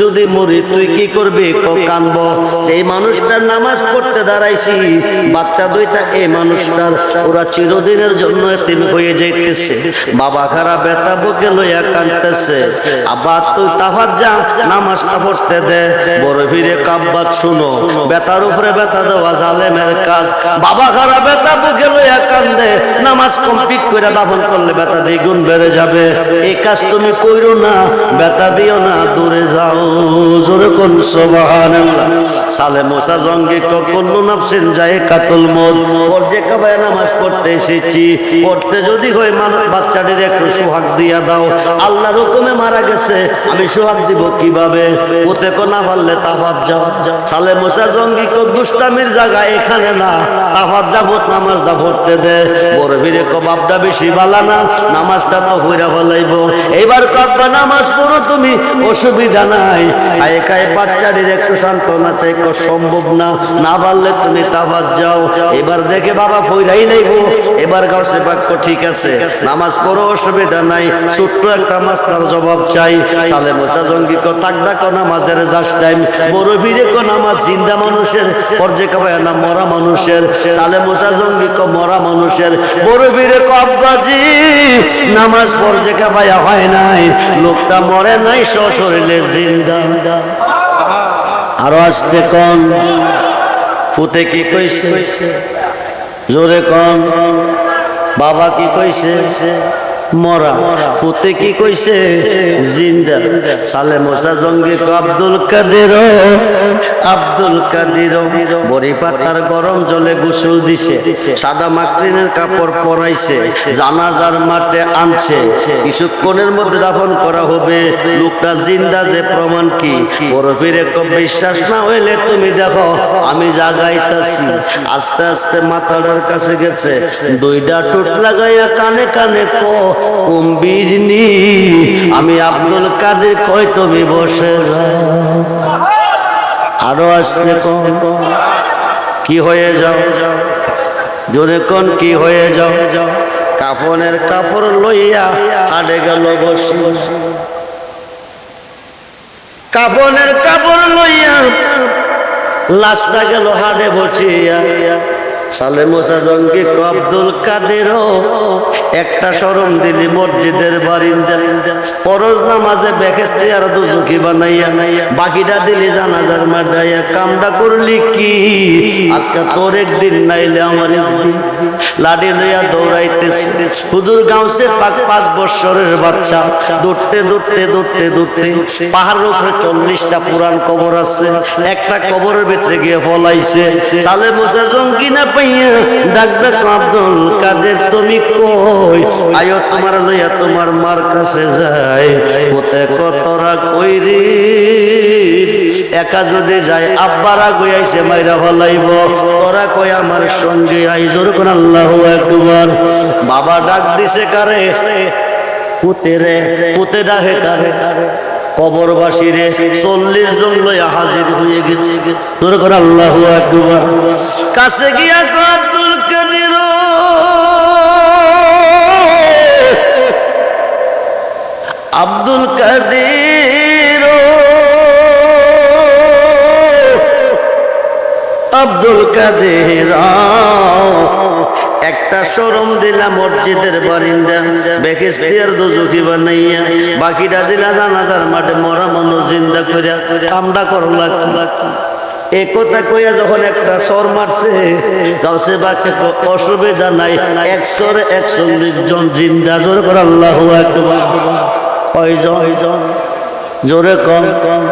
যদি মরি, তুই কি করবি? কানব এই মানুষটার নামাজ পড়তে দাঁড়াইছি, বাচ্চা দুইটা এই মানুষটার, ওরা চিরদিনের জন্য তিন হয়ে যাইতেছে। বাবা খারাপ বেতা বুকে লইয়া কানতেছে আবার তুই তাহার যা নামাজটা পড়তে দে। বড় ফিরে কাব্বাত শুনো। বেতার উপরে বেতা দেওয়া জালেমের কাজ। বাবা খারাপ বেতা বুকে লইয়া কান্দে। নামাজ কমপ্লিট করে দাফন করলে বেতা দ্বিগুণ বেড়ে যাবে। এই কাজ তুমি কইরো না বেতা দিও না, দূরে যাও। জোরে কোন সুবহানাল্লাহ। সালে মোসা জঙ্গি কখনো নাফসিন যায় কাতুল মত পড়তে কবে নামাজ পড়তে এসেছি, পড়তে যদি হয় মানুষ বাচ্চাটির একটু সোহাগ দিয়া দাও। আল্লাহর হুকুমে মারা গেছে, আমি সোহাগ দিব কীভাবে? ওতে কো না পারলে তাফাত যাও। সালে মোসা জঙ্গি কো দুষ্টামির জায়গা এখানে না। তাফাত যাবত নামাজটা পড়তে দে। বড় বীরে কো বাপটা বেশি বালা না, নামাজটা তো হইরা ফলাইব। এবার কব্বা নামাজ পড়ো তুমি? অসুবিধা নাই। আয় কায় বাচ্চাটির একটু সান্ত্বনা চাই সম্ভব না। না পারলে তুমি তাফাত যাও। এবার দেখে বাবা ফইরাই নাইবো এবার বাক্য ঠিক আছে। নামাজ পড়ো, অসুবিধা নাই। ছোট্ট একটা মাস্টার জবাব চাই। সালে মোসা জঙ্গি কো তাকদা কো নামাজের টাইম। বড় ভিড়ে কো নামাজ জিন্দা মানুষের পর্যে না মরা মানুষের। সালে মোসা জঙ্গি কো মরা মানুষের। বড় ভিড়ে কো আব্বাজি, নামাজ পর্যে হয় নাই। লোকটা মরে নাই সশরীরে জিন্দা। আরও আসতে কন ফুতে কি কইছে? জোরে কন বাবা কি কইছে? মরা। ফুতে কি কইছে? জিন্দা। সালে মোসা জঙ্গি আব্দুল কাদের আব্দুল কাদের বড়ি পাতার গরম জলে গোসল দিছে। সাদা মাকরিনের কাপড় পরাইছে। জানাজার মাঠে আনছে। কিছুক্ষণের মধ্যে দাফন করা হবে। লোকটা জিন্দা যে প্রমাণ কি? বড় ফিরে কো বিশ্বাস না হইলে তুমি দেখো, আমি জাগাইতাছি আস্তে আস্তে মাথাটার কাছে গেছে। দুইটা টুট লাগাইয়া কানে কানে কো বিজনি আমি আব্দুল কাদের কই তুমি বসে যাও? আরও আসতে কন? কি হয়ে যাও? জোরে কোন কি হয়ে যাও? কাফনের কাপড় লইয়া হাড়ে গেল বসি। কাফনের কাপড় লইয়া লাশটা গেল হাড়ে বসিয়া। সালে মোসা জঙ্গি কো আব্দুল কাদের একটা সরম দিলি মসজিদের বারিন্দা। ফরজ নামাজে বেকেস্তি আর দুজুকি বানাইয়া বাকিটা দিলি জানাজার মাডাইয়া কামটা করলি কি? আজকে তোর একদিন নাইলে আমার একদিন। লাডি লইয়া দৌড়াইতেছে। হুজুর গাউসে পাঁচ পাঁচ বৎসরের বাচ্চা। দৌড়তে দৌড়তে দৌড়তে দৌড়তে পাহাড়ের উপরে চল্লিশটা পুরান কবর আছে। একটা কবরের ভিতরে গিয়ে ফলাইছে। সালে বসে জঙ্গি না পাইয়া ডাক ডাক আব্দুল কাদের, তুমি কই? আয়ো তোমার লইয়া তোমার মার কাছে যাই। কোতে কতরা কইরি? একা যদি যায় আব্বারা গইয়াইছে মাইরা ফলাইব? তোরা কই আমার সঙ্গে আইজোর কোন আল্লাহু আকবার। বাবা ডাক দিছে কারে? পুতে রে, পুতে ডাকে কারে কারে? কবরবাসী রে চল্লিশ জন লইয়া হাজির হয়ে গেছে। তোর করে আল্লাহ কাছে গিয়া কো আব্দুল কাদের। আব্দুল কাদের। আব্দুল কাদের। একটা শোরুম দিলা, মসজিদের বারিন্দা। বেকিস্তিয়ার দুজুকি বানাইয়া, বাকিটা দিলা জানাজার মাঠে মরা মানুষ জিন্দা করিয়া কামটা করলা। এ কথা কইয়া যখন একটা সর মারছে, গাউসে বাকে অসুবিধা নাই একশোরে একচল্লিশ জন জিন্দা, জোর করে আল্লাহ কয়জন? জোরে কম কম।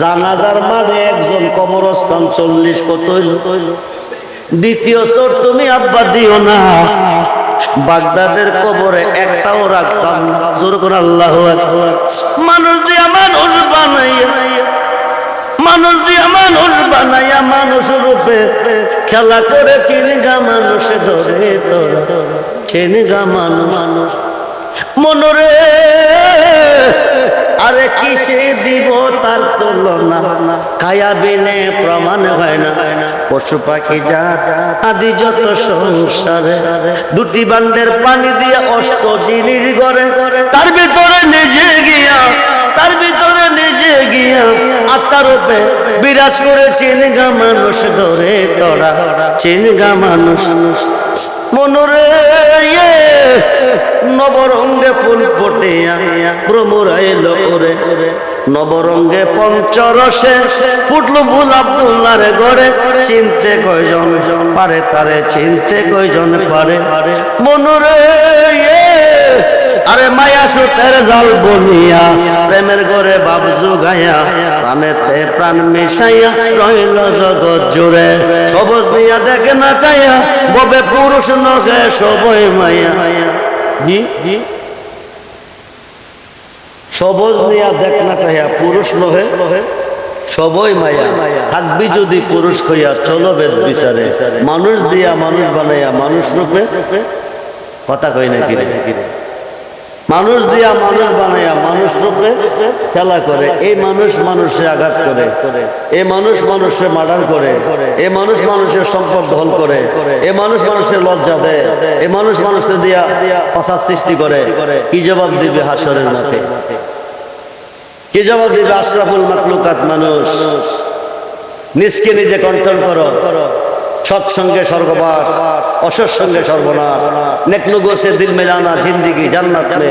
জানাজার মাঠে একজন কবরস্থান চল্লিশ কত হইল? দ্বিতীয় চোর তুমি আব্বা দিও না। বাগদাদের কবরে একটাও রাখতাম। জোর করে আল্লাহ। মানুষ দিয়া মানুষ বানাইয়া। মানুষ দিয়া মানুষ বানাইয়া মানুষ রূপে। খেলা করে চিনগা মানুষ ধরে তোরা চিনগা মানুষ। মনরে আরে কিসে দিব তার তুলনা? কায়া বিনে প্রমাণ হয় না। পশু পাখি যা আদি যত সংসারে, দুটি বান্ডের পানি দিয়ে অষ্ট জিনিস গড়ে। তার ভিতরে নিজে গিয়া, তার ভিতরে নিজে গিয়া উপরে বিরাজ করে চিনগা মানুষ ধরে তোরা চিনগা মানুষ মনরে ইয়ে, নবরঙ্গে ফুল ফোটে প্রমুরাইল ওরে। নবরঙ্গে পঞ্চরসে ফুটলো ফুল আব্দুল্লার গড়ে চিনতে কয়জন পারে তারে চিনতে কয়জন পারে। মনরে ইয়ে, আরে মায়া সুতের জাল বনিয়া প্রেমের ঘরে বাবজু গায়া প্রাণেতে প্রাণ মিশাইয়া রইল জগৎ জুড়ে। সবজ নিয়া দেখে না চাইয়া ববে পুরুষ নগে সবই মায়া সবজ নিয়া দেখ না চাইয়া পুরুষ নহে সবই মায়া থাকবি যদি পুরুষ হইয়া চলো বেদ বিচারে। মানুষ দিয়া মানুষ বানাইয়া মানুষ রূপে কথা কই না কিরে মানুষ দিয়া মানুষ বানাইয়া মানুষ রূপে খেলা করে। এই মানুষ মানুষে আঘাত করে। এই মানুষ মানুষে মার্ডার করে। এই মানুষ মানুষের সম্পদ দখল করে। এই মানুষ মানুষের লজ্জা দেয়। এই মানুষ মানুষের দিয়া ফাসাদ সৃষ্টি করে। কি জবাব দিবে হাসরের মাঠে? কি জবাব দিবে আশরাফুল মাকলুকাত মানুষ? নিজকে নিজে কন্ট্রোল করো। সৎসঙ্গে স্বর্গবাস অসৎসঙ্গে সর্বনাশ। নেকলু গোসে দিল মেলানা জিন্দিগি জান্নাত মে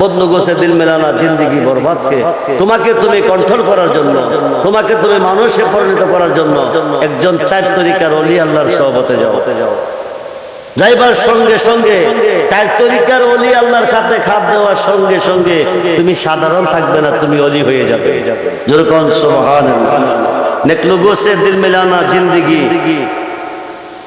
বদলু গোসে দিল মেলানা জিন্দিগি বরবাদ কে। তোমাকে তুমি কন্ট্রোল করার জন্য, তোমাকে তুমি মানুষে পরিণত করার জন্য একজন চার তরিকার অলি আল্লাহর সহবতে যাও। যাইবার সঙ্গে সঙ্গে চার তরিকার অলি আল্লাহর খাতে খাত দেওয়ার সঙ্গে সঙ্গে তুমি সাধারণ থাকবে না, তুমি অলি হয়ে যাবে। যেরকম সোহান নেকলু গোসে দিল মেলানা জিন্দিগি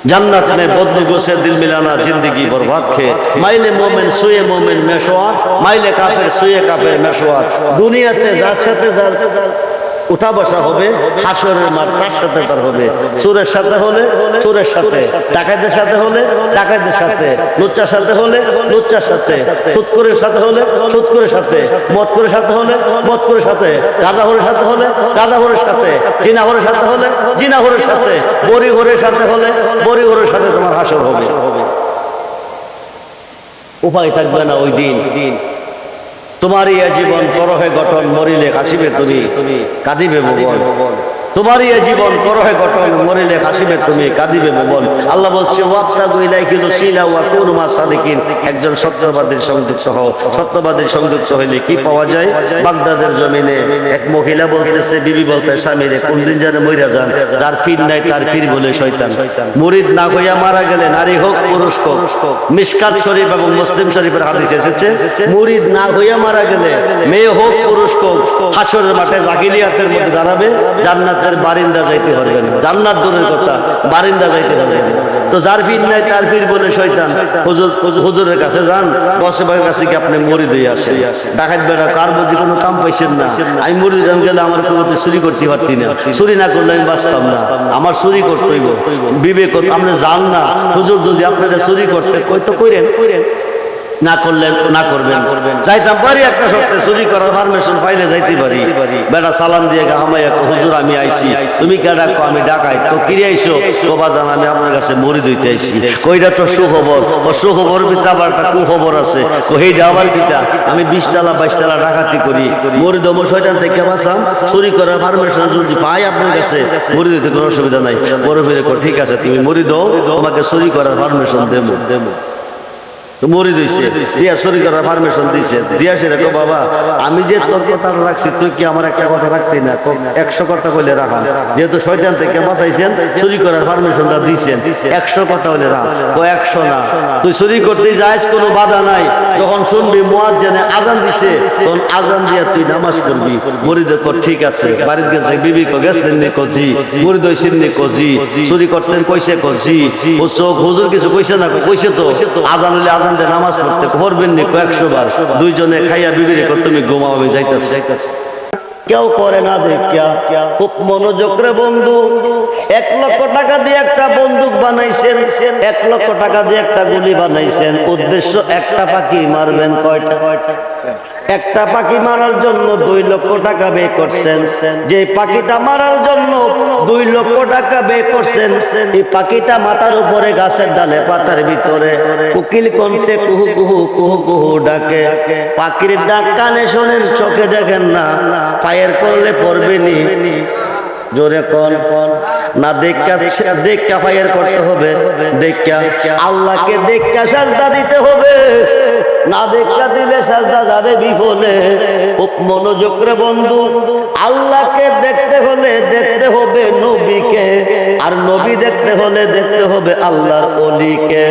जन्नत में बदबू से दिल मिलाना जिंदगी बर्बाद खे माइले मोमिन सुए मोमिन मेशोर माइले काफिर सुए काफिर मेशोर दुनिया ते जार से जार উঠা বসা হবে, হাসরের মাঠ তার সাথে তার হবে? চোরের সাথে হলে চোরের সাথে ডাকাইতের সাথে হলে ডাকাইতের সাথে, লুচ্চার সাথে হলে লুচ্চার সাথে সুৎকরের সাথে হলে সুৎকরের সাথে মদ করে সাথে হলে মদ করে সাথে গাঁজাহরের সাথে হলে গাঁজাহরের সাথে জিনাহরের সাথে হলে জিনাহরের সাথে বড়ি ঘরের সাথে হলে বড়ি ঘরের সাথে তোমার হাসর হবে। উপায় থাকবে না ওই দিন। তোমার এই জীবন পরহে গঠন মরিলে কাশিবে তুমি কাঁদিবে ভুবন তোমার ইয়া জীবন করহে গঠন, মরিলে কাশিবে তুমি, কাঁদিবে ভুবন আল্লাহ বলছে ওয়াক্তা শিলা ওয়া একজন সত্যবাদীর সংযুক্ত হও। সত্যবাদীর সংযুক্ত হইলে কি পাওয়া যায়? বাগদাদের জমিনে এক মহিলা বলতেছে, বিবি বলতে, স্বামী রে, কোন দিন যেন মইরা যান। যার ফির নাই, তার ফির বলে শয়তান। মুরিদ না হইয়া মারা গেলে নারী হোক, পুরুষ হোক। মিসকাত শরীফ এবং মুসলিম শরীফের হাদিস এসেছে, মুরিদ না হইয়া মারা গেলে মেয়ে হোক, পুরুষ হোক, হাসরের মাঠে জাকিলিয়াতের মধ্যে দাঁড়াবে জান্নাতের বারিন্দা যাইতে পারবে না। জান্নাত দূরের কথা, বারিন্দা যাইতে পারবে না। তো যার ফির নাই, তার ফির বলে, শয়তান, হুজুর, হুজুরের কাছে যান। দশের কাছে কি আপনি মরিদ হয়ে আসে ডাকাত বেড়া কার বুঝি কোনো কাম পাইছেন না? আমি মরি গান গেলে আমার কোনো চুরি করতে পারতি না। চুরি না করলে আমি বাঁচতাম না। আমার চুরি করতে হইব। বিবেক, আপনি যান না। হুজুর যদি আপনারা চুরি করতে কই তো কইরেন কইরেন? না করলে না করবেন। যাইতাম পারি একটা সপ্তাহে চুরি করার পারমিশন পাইলে যাইতে পারি। বেটা সালাম দিয়ে হামাইয়া হুজুর আমি আইছি। তুমি কে ডাকো আমি ডাকাই। তো কি আইছো কবা জান আমি আপনার কাছে মরি দিতে আইছি। কইটা তো সুখবর। ও সুখবর ভিতরে আবার একটা কুখবর আছে। তো হেইটা আবার কিতা? আমি বিশ তালা বাইশ তালা ডাকাতি করি। মরি দম শয়তান থেকে বাঁচাম। চুরি করার পারমিশন যদি পাই আপনার কাছে মরি দিতে কোনো অসুবিধা নাই। বড় ফিরে কো, ঠিক আছে তুমি মরি দাও। তোমাকে চুরি করার পারমিশন দেবো। দেবো। মরি দিয়েছে দিয়া চুরি করার পারমিশন দিয়েছে দিয়া সে রেখো বাবা আমি যে তোর কথা রাখছি তুই কি আমার একটা কথা রাখতি না? কো, একশো কথা কইলে রাখা যেহেতু শয়তান থেকে বাঁচাইছেন চুরি করার পারমিশনটা দিয়েছেন একশো কথা হলে রাখ ও একশো না। তুই চুরি করতে যাইস কোনো বাধা নাই। যখন শুনবি মোয়াজ জেনে আজান দিছে। তখন আজান দিয়া তুই নামাজ করবি মরি দেখো ঠিক আছে। বাড়ির গেছে বিবি কো গেছেন নি কজি? মরি দইছেন নি কজি? চুরি করতেন কইছে কজি? ও চোখ হুজুর কিছু কইছে না? কইছে তো। আজান হলে আজান দিয়ে নামাজ পড়তে পড়বেন নি কয়েকশো বার। দুইজনে খাইয়া বিবিরে তুমি ঘুমাও, আমি যাইতেছি। যাইতেছি কেউ করে না দেখিয়া খুব মনোযোগ রে বন্ধু, এক লক্ষ টাকা দিয়ে একটা বন্দুক বানাইছেন, এক লক্ষ টাকা দিয়ে একটা গুলি বানাইছেন। উদ্দেশ্য একটা পাখি মারবেন কয়টা কয়টা? একটা পাখি মারার জন্য দুই লক্ষ টাকা ব্যয় করছেন। যে পাখিটা মারার জন্য দুই লক্ষ টাকা ব্যয় করছেন, এই পাখিটা মাথার উপরে গাছের ডালে পাতার ভিতরে উকিল কন্তে কুহু কুহু কুহু কুহু ডাকে। পাখির ডাক কানে শোনেন, চোখে দেখেন না, পায়ের করলে পড়বে নি। জোরে কন। না, দেখা দেখা ফায়ার করতে হবে। দেখা আল্লাহকে দেখা সাজদা দিতে হবে। না, দেখা দিলে সাজদা যাবে বিফলে। মনোযোগ রে বন্ধু। আল্লাহকে দেখতে হলে দেখতে হবে নবীকে। আর নবী দেখতে হলে দেখতে হবে আল্লাহর অলিকে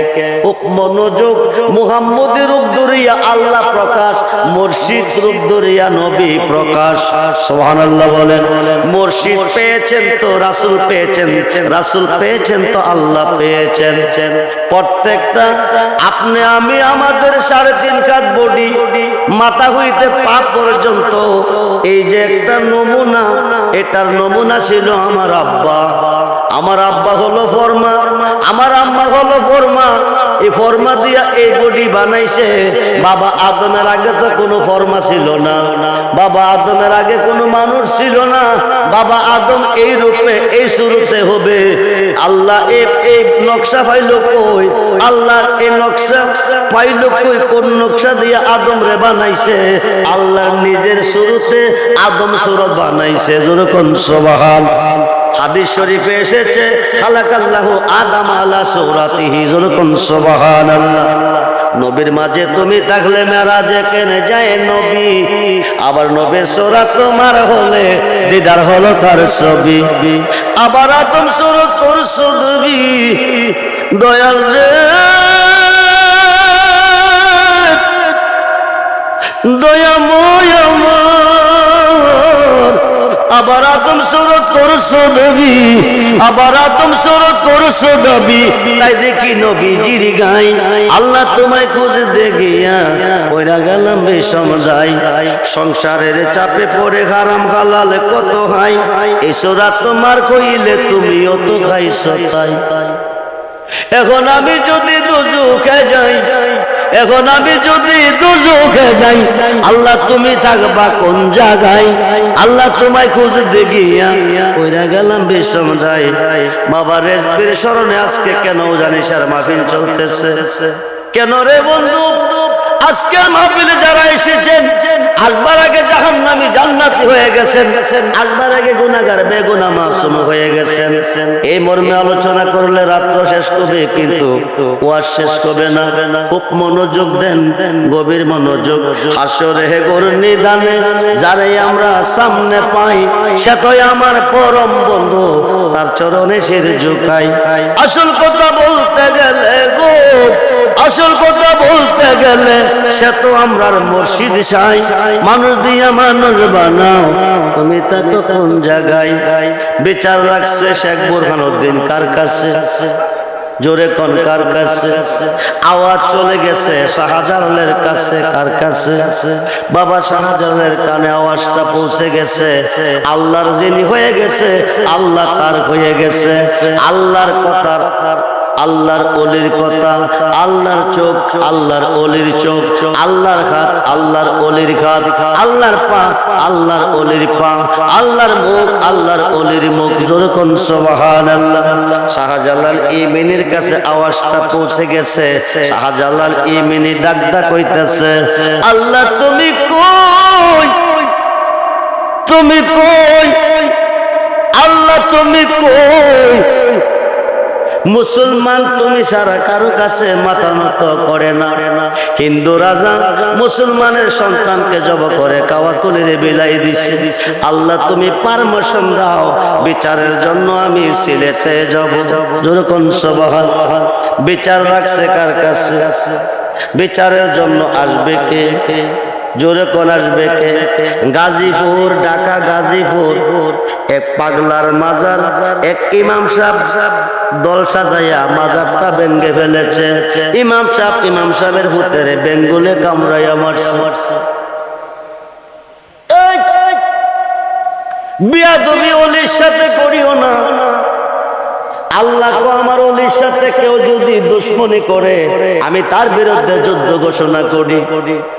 মনোযোগ, মুহাম্মদের রূপ ধরিয়া আল্লাহ প্রকাশ, মুর্শিদ রূপ ধরিয়া নবী প্রকাশ। সুবহানাল্লাহ বলেন, মুর্শিদ পেয়েছেন তো রাসূল পেয়েছেন রাসূল পেয়েছেন তো আল্লাহ পেয়েছেন। প্রত্যেকটা, আপনি আমি আমাদের সাড়ে তিন কাত বডি, মাথা হইতে পা পর্যন্ত, এই যে একটা নমুনা, এটার নমুনা ছিল আমার আব্বা। আমার আব্বা হলো ফরমা, আমার আম্মা হলো ফরমা। এই ফরমা দিয়া এই বডি বানাইছে। বাবা আদমের আগে তো কোনো ফরমা ছিল না। বাবা আদমের আগে কোনো মানুষ ছিল না। বাবা আদম এই রূপে, এই শুরুতে হবে। আল্লাহ এই নকশা পাইল কই? আল্লাহ এই নকশা পাইল কই? কোন নকশা দিয়ে আদম রে বানাইছে? আল্লাহ নিজের শুরুতে আদম সুরত বানাইছে। যেরকম সবাহান। হাদিস শরীফে এসেছে, খালাকাল্লাহু আদম আলা সৌরাতিহি যেরকম সুবহানাল্লাহ। নবীর মাঝে তুমি থাকলে মেরাজে কেনে যায় নবী, আবার নবীর সোরা তোমার হলে দিদার হলো তার ছবি। আবার আদম সুরত তোর ছবি, দয়াল রে। দয়াময় আমার আবার আদম করছ আবার আদম করছ তাই দেখি গাই, আল্লাহ তোমায় ওইরা গেলাম বিষম যাই সংসারের চাপে পড়ে হারাম হালাল কত হাই। এসরা তোমার কইলে তুমিও তো খাইছো তাই। এখন আমি যদি দুজুকে যাই এখন আমি যদি দুজোকে যাই, আল্লাহ তুমি থাকবা কোন জায়গায়? আল্লাহ তোমায় খুঁজে দেখিয়া ওইরা গেলাম যাই বাবা রেজবির স্মরণে আজকে কেন জানিস আর মাহফিল চলতেছে। কেন রে বন্ধু? আজকের মাহফিলে যারা এসেছেন আসবার আগে জাহান নামি জান্নাতি হয়ে গেছেন আসবার আগে গুনাগার বেগুনা মাসুম হয়ে গেছেন। এই মর্মে আলোচনা করলে রাত্র শেষ করবে, কিন্তু ওয়াজ শেষ করবে না। খুব মনোযোগ দেন, গভীর মনোযোগ। হাসরে গরু নিদানে যারাই আমরা সামনে পাই, সে তো আমার পরম বন্ধু, তার চরণে শির ঝুঁকাই। আসল কথা বলতে গেলে গো, আসল কথা বলতে গেলে সে তো আমরার সাই। মানুষ দিয়া মানুষ বানাও। তুমি কোন জায়গায়? বিচার রাখছে শেখ কার কাছে? জোরে কোন কার কাছে? আওয়াজ চলে গেছে শাহজালালের কাছে কার কাছে? বাবা শাহজালালের কানে আওয়াজটা পৌঁছে গেছে। আল্লাহর যিনি হয়ে গেছে, আল্লাহ তার হয়ে গেছে। আল্লাহর কথার আল্লাহর অলির কথা, আল্লাহর চোখ, আল্লাহর অলির চোখ, আল্লাহর হাত, আল্লাহর অলির হাত আল্লাহর পা, আল্লাহর অলির পা, আল্লাহর মুখ, আল্লাহর অলির মুখ। যেরকম সবাহান আল্লাহ শাহজালাল ইমিনের কাছে আওয়াজটা পৌঁছে গেছে, শাহজালাল ইমিনি ডাক হইতেছে আল্লাহ, তুমি কই? তুমি কই? আল্লাহ, তুমি কই? মুসলমান তুমি সারা কারও কাছে মাথা নত করে না। হিন্দু রাজা মুসলমানের সন্তানকে জব করে কাওয়া কলিরে বিলাই দিছে। আল্লাহ তুমি পারমিশন দাও, বিচারের জন্য আমি সিলেটে যাব। যেরকম সবাহান, বিচার রাখছে কার কাছে? বিচারের জন্য আসবে কে? জোরে কোন আসবে কে? গাজীপুর, ঢাকা, গাজীপুর। এক পাগলার মাজার, এক ইমাম সাহেব দল সাজাইয়া মাজারটা ভেঙ্গে ফেলেছে। ইমাম সাহেব ইমাম সাহেবের ভূতের বেঙ্গুলে কামড়াইয়া মারছে। বিয়া তুমি অলির সাথে করিও না। আল্লাহ আমার অলির সাথে কেউ যদি দুশ্মনী করে, আমি তার বিরুদ্ধে যুদ্ধ ঘোষণা করি।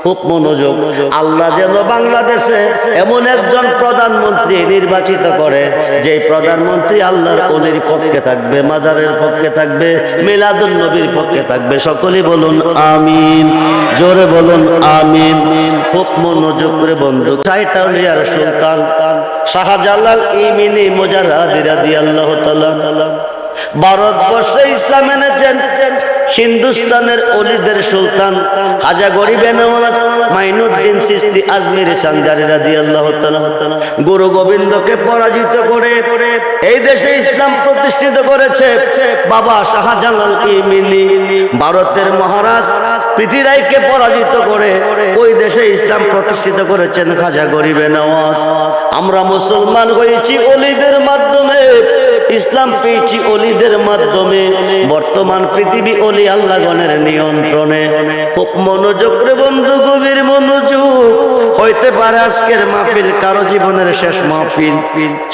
খুব মনোযোগ। আল্লাহ যেন বাংলাদেশে এমন একজন প্রধানমন্ত্রী নির্বাচিত করে যে প্রধানমন্ত্রী আল্লাহর অলির পক্ষে থাকবে, মাজারের পক্ষে থাকবে মিলাদুল নবীর পক্ষে থাকবে। সকলেই বলুন, আমিন। জোরে বলুন, আমিন। খুব মনোযোগ করে বন্ধু সাইটাউলিয়ার সুলতান শাহজালাল ইমিনি মোজারাদি রাদি আল্লাহ তাআলা ভারতবর্ষে ইসলাম এনেছেন হিন্দুস্তানের অলিদের সুলতান হাজা গরিবে মাইনুদ্দিন সিস্তি আজমির সানজারি রাদিয়াল্লাহু তাআলা। গুরু গোবিন্দকে পরাজিত করে এই দেশে ইসলাম প্রতিষ্ঠিত করেছে বাবা শাহজালাল ইমিনি। ভারতের মহারাজ পৃথিবীকে পরাজিত করে ওই দেশে ইসলাম প্রতিষ্ঠিত করেছেন খাজা গরিবে নওয়াজ আমরা মুসলমান হয়েছি অলিদের মাধ্যমে। ইসলাম পেয়েছি অলিদের মাধ্যমে। বর্তমান পৃথিবী অলি আল্লাহগণের নিয়ন্ত্রণে। খুব মনোযোগ রে বন্ধু, গভীর মনোযোগ। হইতে পারে আজকের মাহফিল কারও জীবনের শেষ মাহফিল।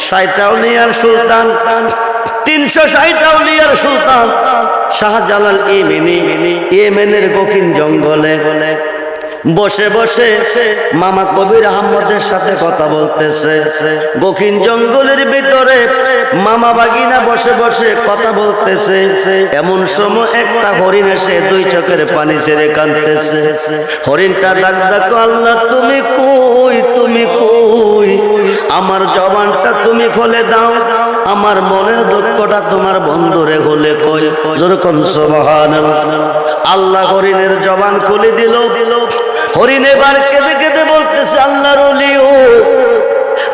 সাইটাউলিয়ার সুলতান, তিনশো সাইটাউলিয়ার সুলতান, শাহজালাল ইমিনি ইয়েমেনের গখিন জঙ্গলে। বলে বসে বসে মামা কবির আহমদের সাথে কথা বলতেছে। গখিন জঙ্গলের ভিতরে মামা বাগিনা বসে বসে কথা বলতেছে। এমন সময় একটা হরিণ এসে দুই চোখের পানি ছেড়ে কাঁদতেছে। হরিণটা ডাক ডাকো আল্লাহ, তুমি কই তুমি কই? আমার জবানটা তুমি খোলে দাও। আমার মনের দুঃখটা তোমার বন্ধুরে হলে কই যেরকম সোবাহান আল্লাহ হরিণের জবান খুলে দিল দিল। হরিণ এবার কেঁদে কেঁদে বলতেছে আল্লাহর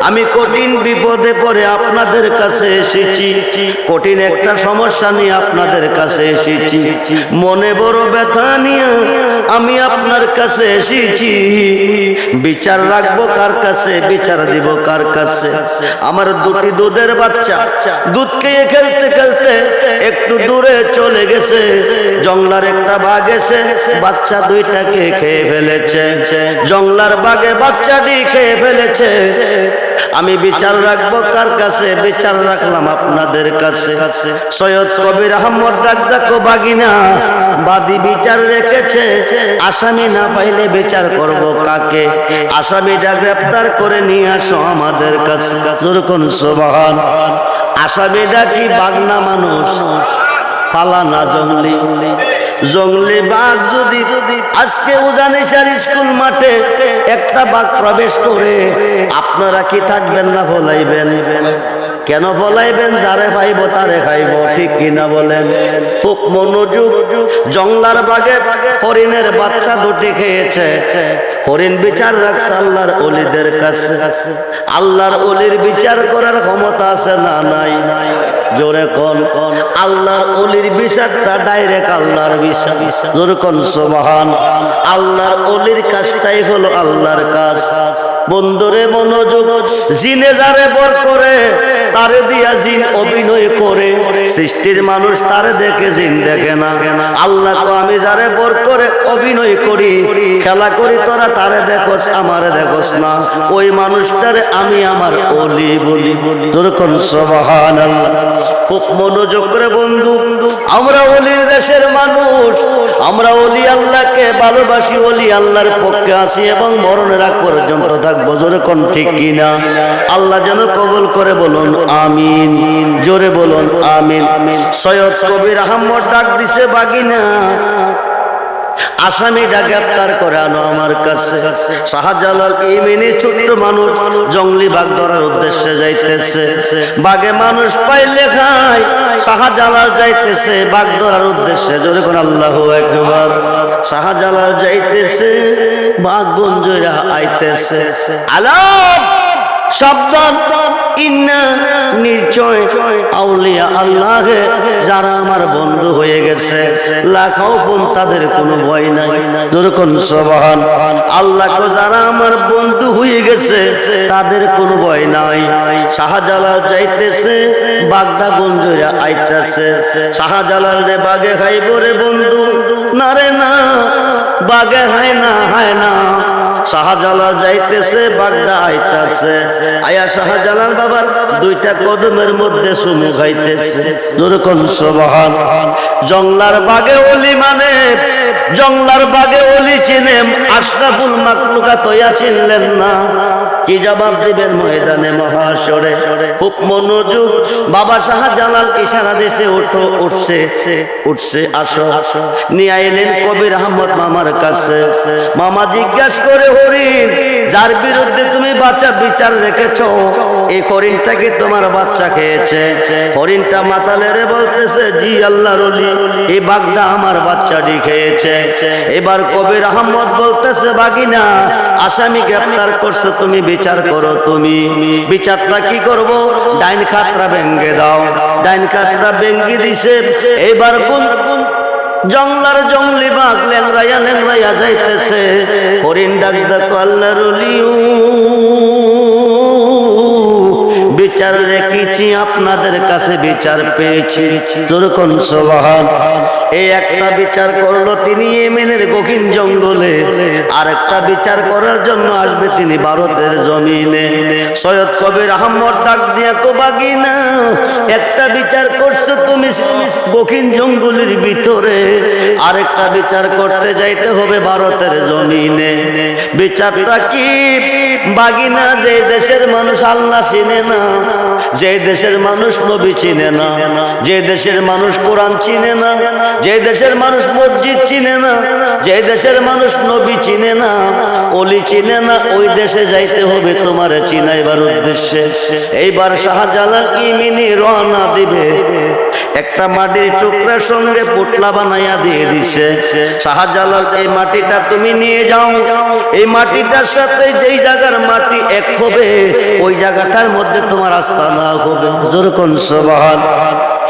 আমি কঠিন বিপদে পড়ে আপনাদের কাছে এসেছি। কঠিন একটা সমস্যা নিয়ে আপনাদের কাছে এসেছি। মনে বড় ব্যথা নিয়ে আমি আপনার কাছে এসেছি। বিচার রাখব কার কাছে? বিচার দিব কার কাছে? আমার দুটি দুধের বাচ্চা। দুধ খেয়ে খেলতে খেলতে একটু দূরে চলে গেছে। জংলার একটা বাঘ এসে বাচ্চা দুইটাকে খেয়ে ফেলেছে। জংলার বাঘে বাচ্চাটি খেয়ে ফেলেছে। আমি বিচার রাখব কার কাছে? বিচার রাখলাম আপনাদের কাছে। সৈয়দ কবির আহমদ ডাক ডাকো বাগিনা। বাদী বিচার রেখেছে। আসামি না পাইলে বিচার করব কাকে? আসামিটা গ্রেপ্তার করে নিয়ে আসো আমাদের কাছে। যেরকম সোবাহান। আসামিটা কি বাগনা মানুষ? পালানা জঙ্গলি। জঙ্গলি বাঘ যদি যদি আজকে উজানিসার স্কুল মাঠে একটা বাঘ প্রবেশ করে, আপনারা কি থাকবেন না ফলাইবেন কেন ফলাইবেন যারে পাইব তারে খাইব, ঠিক কিনা বলেন? খুব মনোযোগ জংলার বাগে হরিণের বাচ্চা দুটি খেয়েছে। হরিণ বিচার রাখছে আল্লাহর অলিদের কাছে। আল্লাহর অলির বিচার করার ক্ষমতা আছে না নাই নাই? জোরে কোন কোন। আল্লাহর অলির বিচারটা ডাইরেক্ট আল্লাহর বিচার জোরে কোন সুবহান। আল্লাহর অলির কাজটাই হলো আল্লাহর কাজ। বন্ধুরে মনোযোগ, জিনে যারে বর করে, তারে দিয়া জিন অভিনয় করে। সৃষ্টির মানুষ তারে দেখে, জিন দেখে না। আল্লাহ আমি যারে বর করে, অভিনয় করি। খেলা করি, তোরা তারে দেখোস, আমারে দেখোস না। ওই মানুষটারে আমি আমার অলি বলি। যেরকম সবহান খুব মনোযোগ করে বন্ধু, আমরা অলির দেশের মানুষ, আমরা অলি আল্লাহকে ভালোবাসি, অলি আল্লাহর পক্ষে আসি এবং মরণের আগ পর্যন্ত থাকব। জোরে কোন ঠিক কিনা? আল্লাহ যেন কবল করে বলুন, আমিন। জোরে বলুন, আমিন। সৈয়দ কবির আহম্মদ ডাক দিছে বাগিনা। আসামিটা গ্রেপ্তার করে আনো আমার কাছে। শাহজালাল ইমিনি ছোট্ট মানুষ জঙ্গলি বাঘ ধরার উদ্দেশ্যে যাইতেছে। বাঘে মানুষ পাইলে খায়, শাহজালাল যাইতেছে বাঘ ধরার উদ্দেশ্যে। জোরে কোন আল্লাহ একবার শাহজালাল যাইতেছে বাঘ গঞ্জরা আইতেছে। আলাম! সাবধান! ইন্না নিশ্চয় আউলিয়া আল্লাহ, যারা আমার বন্ধু হয়ে গেছে। লাখাও বোন তাদের কোনো ভয় নাই। যেরকম সবহান আল্লাহ যারা আমার বন্ধু হয়ে গেছে, তাদের কোনো ভয় নাই। শাহজালাল যাইতেছে বাগদা গঞ্জরা আইতেছে। শাহজালাল রে বাগে খাইব রে বন্ধু, না রে না, বাগে হায় না হায় না। শাহজালাল যাইতেছে, বাগদা আইতাছে। আয়া শাহজালাল বাবার দুইটা কদমের মধ্যে সুমু খাইতেছে দুরকম সবহান। জংলার বাগে অলি মানে জংলার বাগে অলি চিনে আশরাফুল মাকলুকা তৈয়া চিনলেন না। কি জবাব দিবেন ময়দানে মহাসরে খুব মনোযোগ। বাবা শাহজালাল ইশারা দেশে উঠো উঠছে উঠছে, আসো। আসো নিয়ে আইলেন কবির আহমদ মামার কাছে। মামা জিজ্ঞাস করে হরিণ যার বিরুদ্ধে তুমি বাচ্চা বিচার রেখেছ, এই হরিণটাকে তোমার বাচ্চা খেয়েছে। হরিণটা মাতালেরে বলতেছে, জি, আল্লাহর অলি এই বাঘটা আমার বাচ্চাটি খেয়েছে। এবার কবির আহমদ বলতেছে, বাগিনা আসামি গ্রেপ্তার করছ, তুমি বিচার করো তুমি। বিচারটা কি করব? ডাইন খাতরা ভেঙ্গে দাও। ডাইন খাতরা ভেঙ্গে দিছে। এবার গুন জংলার জংলি বাঘ লেংরাইয়া লেংরাইয়া যাইতেছে। হরিণ ডাক ডাক, আল্লাহর অলিউ। বিচার রেখেছি, আপনাদের কাছে বিচার পেয়েছি। যেরকম সোবাহান। এই একটা বিচার করল তিনি ইয়েমেনের গহীন জঙ্গলে। আর একটা বিচার করার জন্য আসবে তিনি ভারতের জমিনে। সৈয়দ কবির আহমদ ডাক দিয়া কোবাগি না, একটা বিচার করছ তুমি গহীন জঙ্গলের ভিতরে। আরেকটা বিচার করতে যাইতে হবে ভারতের জমিনে। বিচারটা কি? বাগিনা যে দেশের মানুষ আল্লাহ চিনে না, যে দেশের মানুষ নবী চিনে না, যে দেশের মানুষ কোরআন চিনে না যে দেশের মানুষ মসজিদ চিনে না, যে দেশের মানুষ নবী চিনে না অলি চিনে না, ওই দেশে যাইতে হবে তোমার চিনাইবার উদ্দেশ্যে। এইবার শাহজালাল ইমিনি রওনা দিবে। একটা মাটির টুকরার সঙ্গে পুটলা বানাইয়া দিয়ে দিছে। শাহজালাল, এই মাটিটা তুমি নিয়ে যাও। এই মাটিটার সাথে যেই জায়গার মাটি এক হবে, ওই জায়গাটার মধ্যে তোমার আস্তানা হবে। যেরকম সবাহান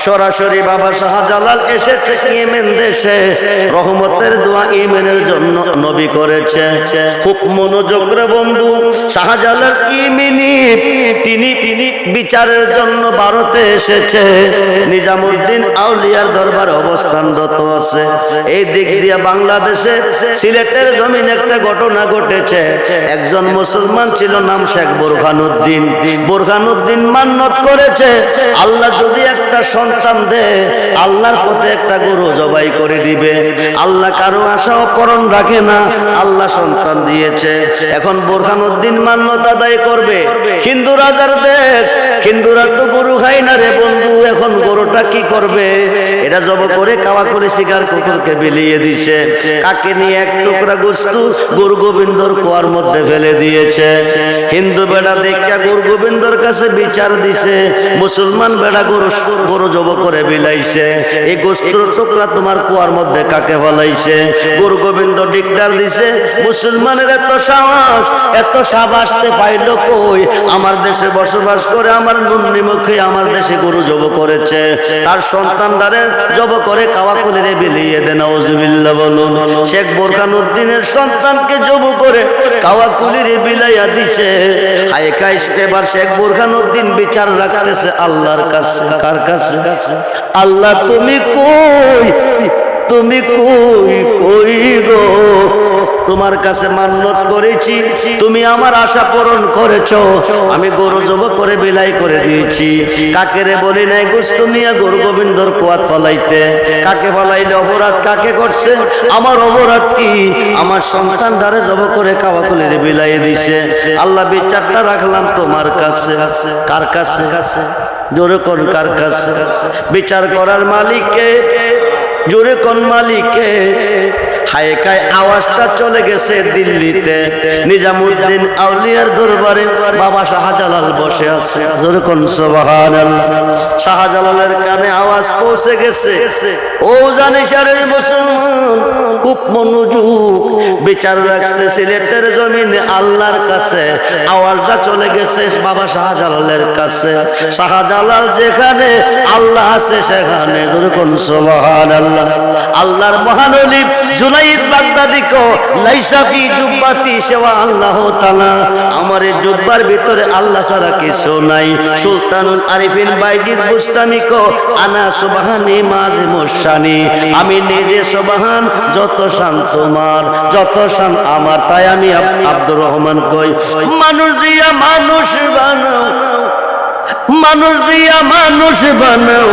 সরাসরি বাবা শাহজালাল এসেছে ইয়েমেন দেশে। রহমতের দোয়া ইয়েমেনের জন্য নবী করেছে। খুব মনোযোগ রে বন্ধু, শাহজালাল ইমিনি, তিনি তিনি বিচারের জন্য ভারতে এসেছে। নিজামুদ্দিন আউলিয়ার দরবার অবস্থানরত আছে। এই দিক দিয়ে বাংলাদেশে সিলেটের জমিন একটা ঘটনা ঘটেছে। একজন মুসলমান ছিল, নাম শেখ বোরখানুদ্দিন বোরখানুদ্দিন মান্নত করেছে। আল্লাহ যদি একটা দে, আল্লাহর পথে একটা গরু জবাই করে দিবে। আল্লাহ কারও আশা পরণ রাখে না, আল্লাহ সন্তান দিয়েছে। এখন বোরখানুদ্দিন মান্যত আদায় করবে। হিন্দু রাজার দেশ হিন্দুরা তো গরু খায় না রে বন্ধু, এখন গরুটা কি করবে? এটা জব করে কাওয়া করে শিকার কুকুরকে বিলিয়ে দিছে। কাকে নিয়ে এক টুকরা গুস্তু গুরু গোবিন্দর কুয়ার মধ্যে ফেলে দিয়েছে। হিন্দু বেড়া দেখা গুরু গোবিন্দর কাছে বিচার দিছে। মুসলমান বেড়া গরু গরু জব করে বিলাইছে। এই গোস্তুর টুকরা তোমার কুয়ার মধ্যে কাকে ফলাইছে? গুরু গোবিন্দ ডিকটার দিছে, মুসলমানের এত সাহস, এত সাবাসতে পাইল কই? আমার দেশে বসবাস করে আমার নুন্নি মুখে আমার দেশে গরু জব করেছে। তার সন্তান দ্বারে জব করে কাওয়া কুলিরে বিলিয়ে দেন ওজুবিল্লা বলুন। শেখ বোরখানুদ্দিনের সন্তানকে জব করে কাওয়া কুলিরে বিলাইয়া দিছে। হায় কাইস এবার শেখ বোরখানুদ্দিন বিচার রাখতেছে আল্লাহর কাছে। কার কাছে? আল্লাহ, তুমি কই? তুমি কই কই গো? তোমার কাছে মান্যত করেছি। তুমি আমার আশা পূরণ করেছ। আমি গরু জব করে বিলাই করে দিয়েছি। কাকেরে বলি নাই গোস্ত নিয়ে গরু গোবিন্দর কোয়াত ফলাইতে? কাকে ফলাইলে অপরাধ কাকে করছে? আমার অপরাধ কি? আমার সন্তান দ্বারে জব করে কাবা কুলের বিলাই দিছে। আল্লাহ বিচারটা রাখলাম তোমার কাছে। কার কাছে কাছে? জোরে কোন কার কাছে বিচার করার মালিককে জোরে কোন মালিকে আওয়াজটা চলে গেছে দিল্লিতে। নিজামুদ্দিন আউলিয়ার দরবারে বাবা শাহজালাল বসে আছে। শাহজালালের কানে আওয়াজ পৌঁছে গেছে। ও জানিসারের মুসলমান, খুব মনোযোগ। বিচার রাখছে সিলেটের জমিনে আল্লাহর কাছে। আওয়াজটা চলে গেছে বাবা শাহজালালের কাছে। শাহজালাল যেখানে আল্লাহ আছে সেখানে। আল্লাহ আল্লাহর মহানলী জুলাই জুনাইদ বাগদাদি কো লাইসা ফি জুব্বাতি সেওয়া আল্লাহ তাআলা। আমার জুব্বার ভিতরে আল্লাহ ছাড়া কিছু নাই। সুলতানুল আরিফিন বাইজিদ বুস্তামি কো, আনা সুবহানি মাঝে আমি নিজে সুবহান, যত শান তোমার, যত শান আমার, তাই আমি আব- আব্দুর রহমান কই। মানুষ দিয়া মানুষ বানাও। মানুষ দিয়া মানুষ বানাও।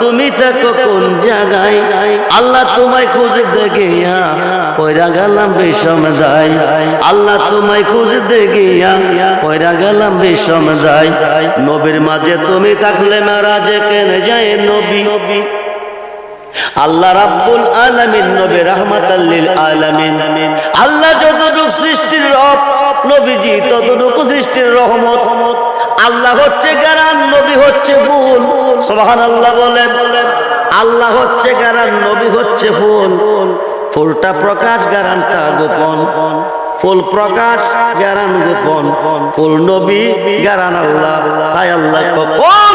তুমি থাকো কোন জায়গায় আল্লাহ তোমায় খুঁজে দেখিয়া পয়রা গেলাম বিষম যাই আল্লাহ তোমায় খুঁজে দেখিয়া পয়রা গেলাম বিষম যাই নবীর মাঝে তুমি থাকলে মারা যে কেন যায় নবী নবী? আল্লাহ রাব্বুল আলামিন নবী রাহমাতাল লিল আলামিন। আল্লাহ যতটুকু সৃষ্টির রব, নবীজি ততটুকু সৃষ্টির রহমত। আল্লাহ হচ্ছে গারান নবী হচ্ছে ফুল। সুবহানাল্লাহ বলেন, আল্লাহ হচ্ছে গারান নবী হচ্ছে ফুল। ফুলটা প্রকাশ গারানটা গোপন। ফুল প্রকাশ গারান গোপন। ফুল নবী গারান আল্লাহ। হায় আল্লাহ, কখন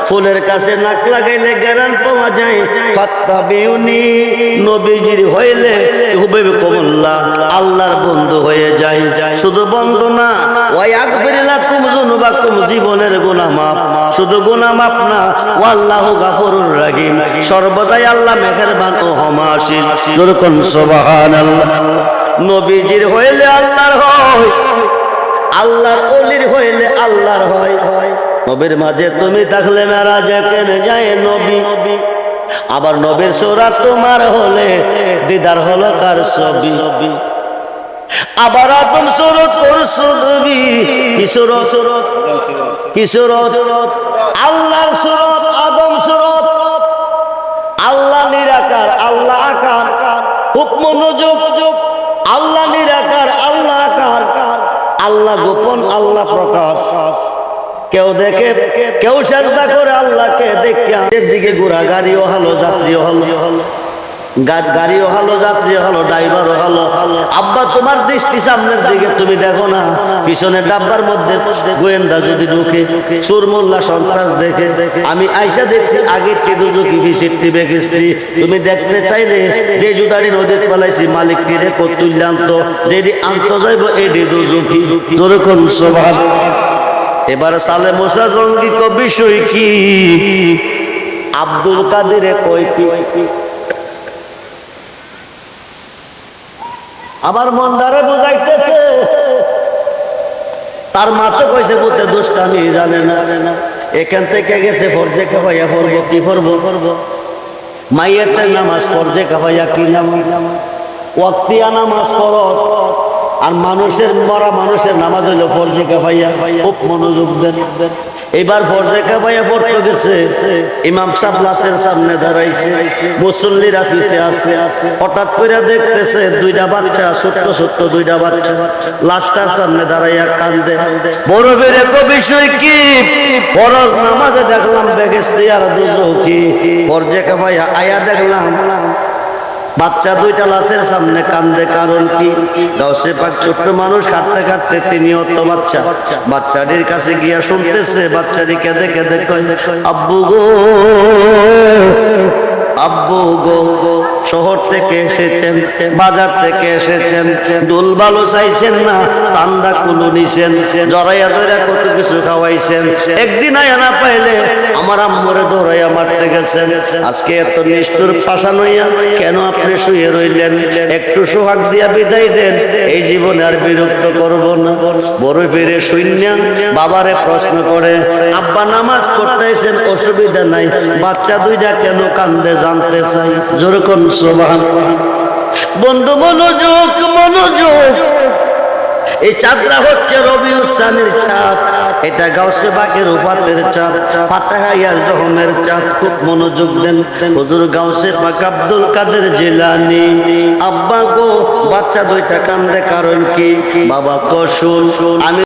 ফুলের কাছে নাক লাগাইলে জ্ঞান পাওয়া যায়। ফাত্তা বিউনি নবীজির হইলে হুবে কমল্লা আল্লাহর বন্ধু হয়ে যায়। শুধু বন্ধু না ওই আকবরিলা কুম জুনুবাকুম জীবনের গুনাহ মাপ শুধু গুনাহ মাপ না, ওয়াল্লাহু গাফুরুর রহিম। সর্বদাই আল্লাহ মেহেরবান ও ক্ষমাশীল। জোরে কোন সুবহানাল্লাহ। নবীজির হইলে আল্লাহর হয়, আল্লাহর অলির হইলে আল্লাহর হয় হয়। নবীর মাঝে তুমি থাকলে মেরাজে কেনে যায় নবী? নবী আবার নবীর সোরা তোমার হলে দিদার হলো কার ছবি? আবার আদম সুরত করছ নবী কিশোর সুরত? কিশোর আল্লাহর সুরত, আদম সুরত। আল্লাহ নিরাকার, আল্লাহ আকার। হুকম নজুক, আল্লাহ নিরাকার, আল্লাহ আকার। আল্লাহ গোপন, আল্লাহ প্রকাশ কেউ দেখে, কেউ চেষ্টা করে আল্লাহকে দেখে দিকে ঘোরা গাড়িও হলো, যাত্রীও হলো হলো গাড়িও হলো যাত্রী হলো, ড্রাইভারও হলো। আব্বা, তোমার দৃষ্টি সামনের দিকে, তুমি দেখো না, পিছনে ডাব্বার মধ্যে গোয়েন্দা যদি ঢুকে সুর মোল্লা, সন্ত্রাস দেখে। আমি আইসা দেখছি, আগের টি দুজকি পিছের টি বেগেছি তুমি দেখতে চাইলে যে জুদারি নদীর পালাইছি মালিক তীরে তো যেদি আন্ত যাইব এডি দুজকি তোর কোন স্বভাব। এবার সালে মোসা জঙ্গি কো বিষয় কি? আব্দুল কাদেরে কই কি? আবার মন্দারে বুঝাইতেছে। তার মাথা কইছে বলতে দোষটা আমি জানে না। এখান থেকে গেছে, ফরজে খাবাইয়া পড়ব কি পড়ব পড়ব মাইয়াতের নামাজ ফরজে খাবাইয়া কি নামাজ? ওয়াক্তিয়া নামাজ পড়ত আর মানুষের মরা মানুষের নামাজ হইল ফরজে খাবাইয়া খুব মনোযোগ দেন। এবার ফরজে খাবাইয়া পড়তে গেছে। ইমাম সাহেব সামনে দাঁড়াইছে। মুসল্লিরা পিছে আছে। হঠাৎ করে দেখতেছে দুইটা বাচ্চা, ছোট্ট ছোট্ট দুইটা বাচ্চা। লাশটার সামনে দাঁড়াইয়া কান্দে। বড় বেড়ে তো বিষয় কি? ফরজ নামাজে দেখলাম বেগেস্তি আর দুজো কি ফরজে খাবাইয়া আয়া দেখলাম। বাচ্চা দুইটা লাশের সামনে কান্দে, কারণ কি? গাউসে পাক ছোট্ট মানুষ কাঁদতে কাটতে তিনিও তো বাচ্চা। বাচ্চাটির কাছে গিয়া শুনতেছে, বাচ্চাটি কেঁদে কেঁদে কয়, আব্বু গো আব্বু গো গো। শহর থেকে এসেছেন, বাজার থেকে এসেছেন দোল ভালো চাইছেন না পান্দা কুলু নিছেন জরাইয়া ধরে কত কিছু খাওয়াইছেন। একদিন আয়া না পাইলে আমার আম্মরে দৌড়াইয়া মারতে গেছেন। আজকে এত নিষ্ঠুর ফাঁসা নইয়া কেন আপনি শুয়ে রইলেন? একটু সোহাগ দিয়া বিদায় দেন, এই জীবনে আর বিরক্ত করব না। বড় ফিরে শূন্য, বাবারে প্রশ্ন করে, আব্বা নামাজ পড়তেছেন অসুবিধা নাই, বাচ্চা দুইটা কেন কান্দে জানতে চাই? যেরকম সোভান বন্ধু, মনোযোগ মনোযোগ। এই চাঁদরা হচ্ছে রবি উসানের চাঁদ। এটা গাউসে বাকের উপাতের চাঁদ। ফাতেহা ইয়াজদহমের চাঁদ। খুব মনোযোগ দেন। হুজুর গাউসে পাক আব্দুল কাদের জিলানি। আব্বা গো, বাচ্চা দুইটা কান্দে, কারণ কি? বাবা কসুল। আমি